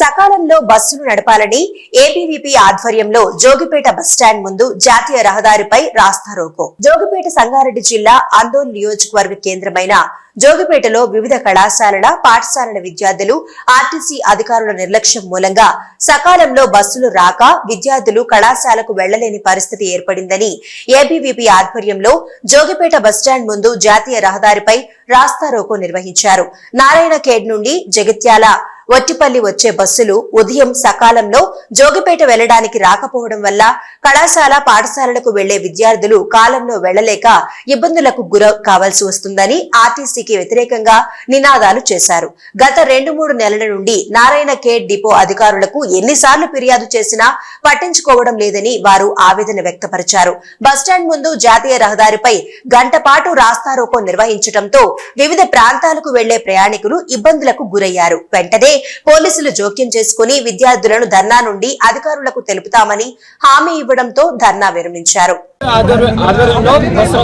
సకాలంలో బస్సులు నడపాలని ఏబీవీపీ ఆధ్వర్యంలో జోగిపేట బస్టాండ్ ముందు జాతీయ రహదారిపై రాస్తారోకో. జోగిపేట సంగారెడ్డి జిల్లా అందోల్ నియోజకవర్గ కేంద్రమైన జోగిపేటలో వివిధ కళాశాలల పాఠశాలల విద్యార్థులు ఆర్టీసీ అధికారుల నిర్లక్ష్యం మూలంగా సకాలంలో బస్సులు రాక విద్యార్థులు కళాశాలకు వెళ్ళలేని పరిస్థితి ఏర్పడిందని ఏబీవీపీ ఆధ్వర్యంలో జోగిపేట బస్టాండ్ ముందు జాతీయ రహదారిపై రాస్తారోకో నిర్వహించారు. నారాయణ ఖేడ్ నుండి జగిత్యాల వట్టిపల్లి వచ్చే బస్సులు ఉదయం సకాలంలో జోగిపేట వెళ్ళడానికి రాకపోవడం వల్ల కళాశాల పాఠశాలలకు వెళ్ళే విద్యార్థులు కాలంలో వెళ్ళలేక ఇబ్బందులకు గుర కావాల్సి వస్తుందని ఆర్టీసీకి వ్యతిరేకంగా నినాదాలు చేశారు. గత రెండు మూడు నెలల నుండి నారాయణ కేడ్ డిపో అధికారులకు ఎన్నిసార్లు ఫిర్యాదు చేసినా పట్టించుకోవడం లేదని వారు ఆవేదన వ్యక్తపరిచారు. బస్టాండ్ ముందు జాతీయ రహదారిపై గంట పాటు రాస్తారోకో నిర్వహించడంతో వివిధ ప్రాంతాలకు వెళ్ళే ప్రయాణికులు ఇబ్బందులకు గురయ్యారు. వెంటనే పోలీసులు జోక్యం చేసుకుని విద్యార్థులను ధర్నా నుండి అధికారులకు తెలుపుతామని హామీ ఇవ్వడంతో ధర్నా విరమించారు. ఆధ్వర్య- ఆధ్వర్యంలో బస్సు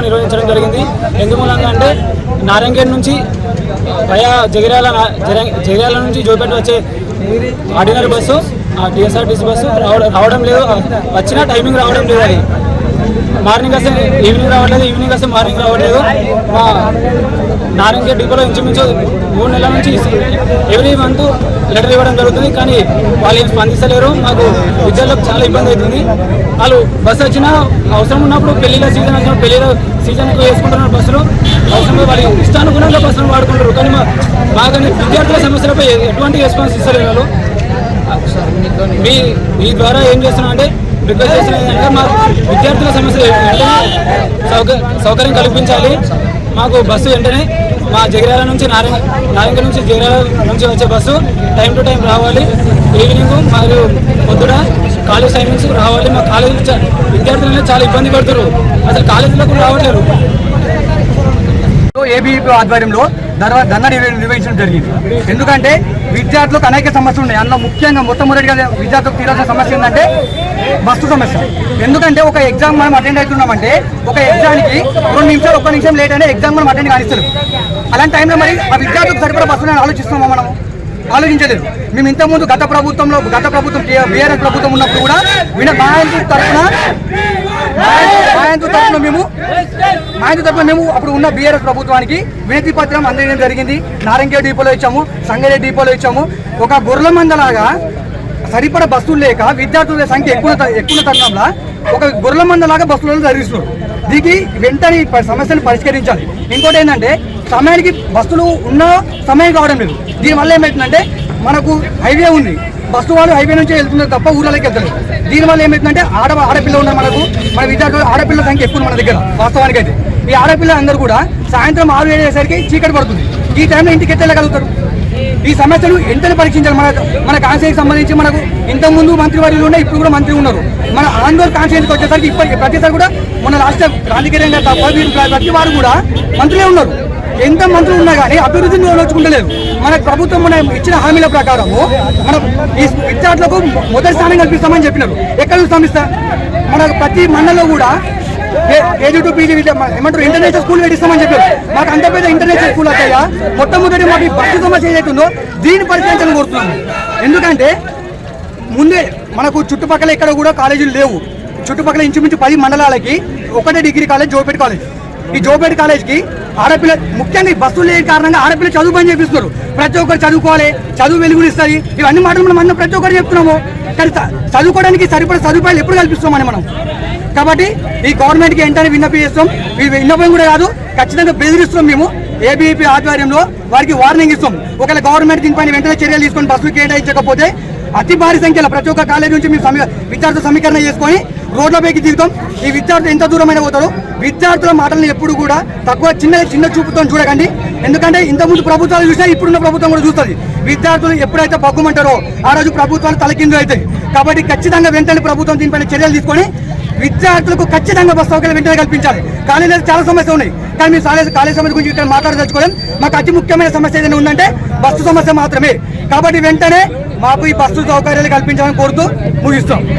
నిర్వహించడం జరిగింది. ఎందు అంటే నారాయణగేట్ నుంచి పయా జగిరాల జగిరాల నుంచి జోపేట వచ్చే ఆర్డినరీ బస్సు టీఎస్ఆర్టీసీ బస్సు రావడం రావడం లేదు. వచ్చిన టైమింగ్ రావడం లేదు అది. మార్నింగ్ వస్తే ఈవినింగ్ రావట్లేదు ఈవినింగ్ వస్తే మార్నింగ్ రావట్లేదు. మా నారాయణ డిపోలో ఇంచుమించు మూడు నెలల నుంచి ఎవ్రీ మంత్ లెటర్ ఇవ్వడం జరుగుతుంది. కానీ వాళ్ళు ఏం స్పందిస్తలేరు. మాకు విద్యార్థులకు చాలా ఇబ్బంది అవుతుంది. వాళ్ళు బస్సు వచ్చినా అవసరం ఉన్నప్పుడు పెళ్ళిలో సీజన్ వచ్చినప్పుడు పెళ్ళిలో సీజన్కు వేసుకుంటున్నారు బస్సులు. అవసరం వాళ్ళ ఇష్టానుగుణంగా బస్సులు వాడుకుంటారు కానీ మా మాకని విద్యార్థుల సమస్యలపై ఎటువంటి రెస్పాన్స్ ఇస్తలేరు వాళ్ళు. మీ మీ ద్వారా ఏం చేస్తున్నా అంటే రిక్వెస్ట్ చేస్తున్నా ఏంటంటే మా విద్యార్థుల సమస్యలు సౌకర్యం కల్పించాలి. మాకు బస్సు వెంటనే మా జగిరాల నుంచి నారాయణ నారాయణ నుంచి జగిరాల నుంచి వచ్చే బస్సు టైం టు టైం రావాలి. ఈవినింగ్ మరియు పొద్దున కాలేజ్ టైమింగ్స్ రావాలి. మా కాలేజీ విద్యార్థులు చాలా ఇబ్బంది పడుతున్నారు. అసలు కాలేజీలకు రావట్లేరు ఏబీపీ ఆధ్వర్యంలో ధర్నా ధర్నా నిర్వహించడం జరిగింది. ఎందుకంటే విద్యార్థులకు అనేక సమస్యలు ఉన్నాయి. అందులో ముఖ్యంగా మొట్టమొదటిగా విద్యార్థులకు తీరాల్సిన సమస్య ఏంటంటే బస్సు సమస్య. ఎందుకంటే ఒక ఎగ్జామ్ మనం అటెండ్ అవుతున్నామంటే ఒక ఎగ్జామ్కి రెండు నిమిషాలు ఒక్క నిమిషం లేట్ అయినా ఎగ్జామ్ మనం అటెండ్ కానిస్తారు అలాంటి టైంలో మరి ఆ విద్యార్థులకు సరిపడా బస్సులను ఆలోచిస్తున్నామా మనం ఆలోచించలేదు. మేము ఇంతకుముందు గత ప్రభుత్వంలో గత ప్రభుత్వం బీఆర్ఎస్ ప్రభుత్వం ఉన్నప్పుడు కూడా విన బాగా తరఫున మాయంతు తరఫున మేము మాయంతు తరఫున మేము అప్పుడు ఉన్న బీఆర్ఎస్ ప్రభుత్వానికి వినతి పత్రం అందజేయడం జరిగింది. నారంగే డిపోలో ఇచ్చాము సంగరే డిపోలో ఇచ్చాము. ఒక గొర్రెల మందలాగా సరిపడ బస్సులు లేక విద్యార్థుల సంఖ్య ఎక్కువ త- ఎక్కువ తరుణంలో ఒక గొర్రెల మందలాగా బస్సులను తరలిస్తున్నారు. దీనికి వెంటనే సమస్యను పరిష్కరించాలి. ఇంకోటి ఏంటంటే సమయానికి బస్సులు ఉన్న సమయం కావడం లేదు. దీనివల్ల ఏమవుతుందంటే మనకు హైవే ఉంది. బస్సు వాళ్ళు హైవే నుంచి వెళ్తున్నారు తప్ప ఊళ్ళకి వెళ్తలేదు దీనివల్ల ఏమవుతుందంటే ఆడ ఆడపిల్ల ఉన్నారు మనకు మన విద్యార్థులు ఆడపిల్ల సంఖ్య ఎక్కువ మన దగ్గర వాస్తవానికి అయితే. ఈ ఆడపిల్ల అందరూ కూడా సాయంత్రం ఆరు ఏడు చీకటి పడుతుంది. ఈ టైంలో ఇంటికి ఎట్లా వెళ్ళగలుగుతారు? ఈ సమస్యలు వెంటనే పరీక్షించాలి మన మన కాన్స్టిట్యూన్సీకి సంబంధించి మనకు ఇంతకుముందు మంత్రివర్యులు ఉన్నాయి ఇప్పుడు కూడా మంత్రి ఉన్నారు. మన ఆందోళన కాన్స్టిట్యూన్సీకి వచ్చేసరికి ఇప్పటికీ ప్రతిసారి కూడా మన రాష్ట్ర రాజకీయ తప్ప వీరు ప్రతి వారు కూడా మంత్రులే ఉన్నారు. ఎంత మంత్రులు ఉన్నా కానీ అభివృద్ధిని నోచుకుంటలేదు మన ప్రభుత్వం మన ఇచ్చిన హామీల ప్రకారము మన ఈ విద్యార్థులకు మొదటి స్థానం కల్పిస్తామని చెప్పినారు. ఎక్కడ చూస్తాం ఇస్తా? మన ప్రతి మండలంలో కూడా కేజీ టు పీజీ ఏమంటారు? ఇంటర్నేషనల్ స్కూల్ పెట్టిస్తామని చెప్పారు. మాకు అంత పెద్ద ఇంటర్నేషనల్ స్కూల్ అయ్యా మొట్టమొదటి మాకు ఈ బస్సు సమస్య ఏదైతుందో దీన్ని పరిష్కరించాలని కోరుతున్నాను ఎందుకంటే ముందే మనకు చుట్టుపక్కల ఎక్కడ కూడా కాలేజీలు లేవు. చుట్టుపక్కల ఇంచుమించు పది మండలాలకి ఒకటే డిగ్రీ కాలేజ్ జోపేట కాలేజ్. ఈ జోపేట కాలేజ్కి ఆడపిల్ల ముఖ్యంగా ఈ బస్సులు లేని కారణంగా ఆడపిల్ల చదువు పని చేపిస్తున్నారు. ప్రతి ఒక్కరు చదువుకోవాలి చదువు వెలుగునిస్తుంది ఇవన్నీ మాటలు మనం అన్న ప్రతి ఒక్కరు చెప్తున్నాము. కానీ చదువుకోవడానికి సరిపడ సదుపాయాలు ఎప్పుడు కల్పిస్తామని మనం. కాబట్టి ఈ గవర్నమెంట్కి వెంటనే విన్నపి చేస్తాం. ఈ విన్నపం కూడా కాదు ఖచ్చితంగా బెదిరిస్తాం మేము. ఏబీపీ ఆధ్వర్యంలో వారికి వార్నింగ్ ఇస్తాం. ఒకవేళ గవర్నమెంట్ దీనిపైన వెంటనే చర్యలు తీసుకొని బస్సులు కేటాయించకపోతే అతి భారీ సంఖ్యలో ప్రతి ఒక్క కాలేజ్ నుంచి మేము సమీ విద్యార్థుల సమీకరణ చేసుకొని రోడ్లపైకి దిగుతాం. ఈ విద్యార్థులు ఎంత దూరమైన పోతారో. విద్యార్థుల మాటలను ఎప్పుడు కూడా తక్కువ చిన్న చిన్న చూపుతో చూడకండి. ఎందుకంటే ఇంతకుముందు ప్రభుత్వాలు చూసినా ఇప్పుడున్న ప్రభుత్వం కూడా చూస్తుంది. విద్యార్థులు ఎప్పుడైతే పగ్గుమంటారో ఆ రోజు ప్రభుత్వాలు తలకిందు అవుతాయి. కాబట్టి ఖచ్చితంగా వెంటనే ప్రభుత్వం దీనిపైన చర్యలు తీసుకొని విద్యార్థులకు ఖచ్చితంగా బస్ సౌకర్యం వెంటనే కల్పించాలి. కాలేజీలో చాలా సమస్య ఉన్నాయి. కానీ మీ కాలేజ్ కాలేజ్ సమస్య గురించి ఇక్కడ మాట్లాడదలుచుకోవడం మాకు అతి ముఖ్యమైన సమస్య ఏదైనా ఉందంటే బస్సు సమస్య మాత్రమే. కాబట్టి వెంటనే మాకు ఈ బస్సు సౌకర్యాలు కల్పించాలని కోరుతూ ముగిస్తాం.